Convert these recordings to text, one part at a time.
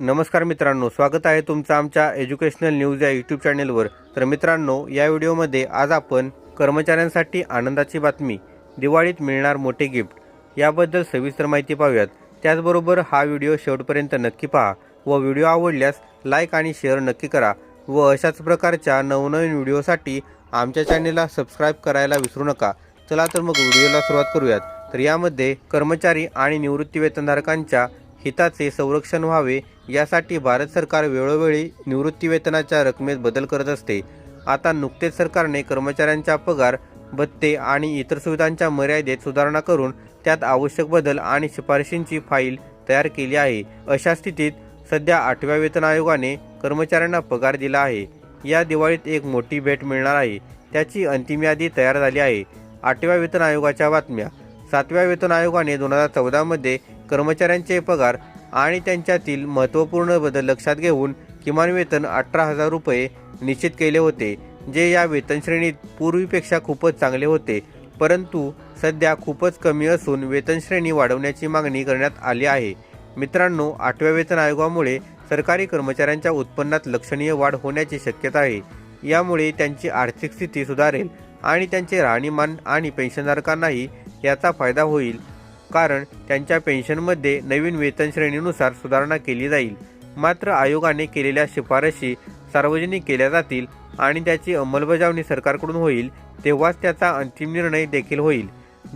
नमस्कार मित्रांनो स्वागत आहे तुमचं आमच्या एज्युकेशनल न्यूज या यूट्यूब चॅनेलवर. तर मित्रांनो या व्हिडिओमध्ये आज आपण कर्मचाऱ्यांसाठी आनंदाची बातमी दिवाळीत मिळणार मोठे गिफ्ट याबद्दल सविस्तर माहिती पाहूयात. त्याचबरोबर हा व्हिडिओ शेवटपर्यंत नक्की पहा व व्हिडिओ आवडल्यास लाईक आणि शेअर नक्की करा व अशाच प्रकारच्या नवनवीन व्हिडिओसाठी आमच्या चॅनेलला सबस्क्राईब करायला विसरू नका. चला तर मग व्हिडिओला सुरुवात करूयात. तर यामध्ये कर्मचारी आणि निवृत्ती वेतनधारकांच्या हिताचे संरक्षण व्हावे यासाठी भारत सरकार वेळोवेळी निवृत्तीवेतनाच्या रकमेत बदल करत असते. आता नुकतेच सरकारने कर्मचाऱ्यांच्या पगार भत्ते आणि इतर सुविधांच्या मर्यादेत सुधारणा करून त्यात आवश्यक बदल आणि शिफारशींची फाईल तयार केली आहे. अशा स्थितीत सध्या आठव्या वेतन आयोगाने कर्मचाऱ्यांना पगार दिला आहे. या दिवाळीत एक मोठी भेट मिळणार आहे. त्याची अंतिम यादी तयार झाली आहे. आठव्या वेतन आयोगाच्या बातम्या. सातव्या वेतन आयोगाने दोन हजार चौदामध्ये कर्मचाऱ्यांचे पगार आणि त्यांच्यातील महत्त्वपूर्ण बदल लक्षात घेऊन किमान वेतन अठरा हजार रुपये निश्चित केले होते जे या वेतनश्रेणीत पूर्वीपेक्षा खूपच चांगले होते. परंतु सध्या खूपच कमी असून वेतनश्रेणी वाढवण्याची मागणी करण्यात आली आहे. मित्रांनो आठव्या वेतन आयोगामुळे सरकारी कर्मचाऱ्यांच्या उत्पन्नात लक्षणीय वाढ होण्याची शक्यता आहे. यामुळे त्यांची आर्थिक स्थिती सुधारेल आणि त्यांचे राहणीमान आणि पेन्शनधारकांनाही याचा फायदा होईल. कारण त्यांच्या पेन्शनमध्ये नवीन वेतन श्रेणीनुसार सुधारणा केली जाईल. मात्र आयोगाने केलेल्या शिफारशी सार्वजनिक केल्या जातील आणि त्याची अंमलबजावणी सरकारकडून होईल तेव्हाच त्याचा अंतिम निर्णय देखील होईल.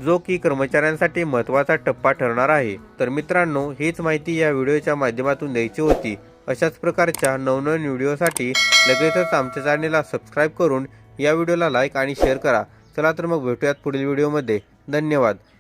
जो की कर्मचाऱ्यांसाठी महत्त्वाचा टप्पा ठरणार आहे. तर मित्रांनो हीच माहिती या व्हिडिओच्या माध्यमातून द्यायची होती. अशाच प्रकारच्या नवनवीन व्हिडिओसाठी लगेचच आमच्या चॅनेलला सबस्क्राईब करून या व्हिडिओला लाईक आणि शेअर करा. चला तर मग भेटूयात पुढील व्हिडिओमध्ये. धन्यवाद.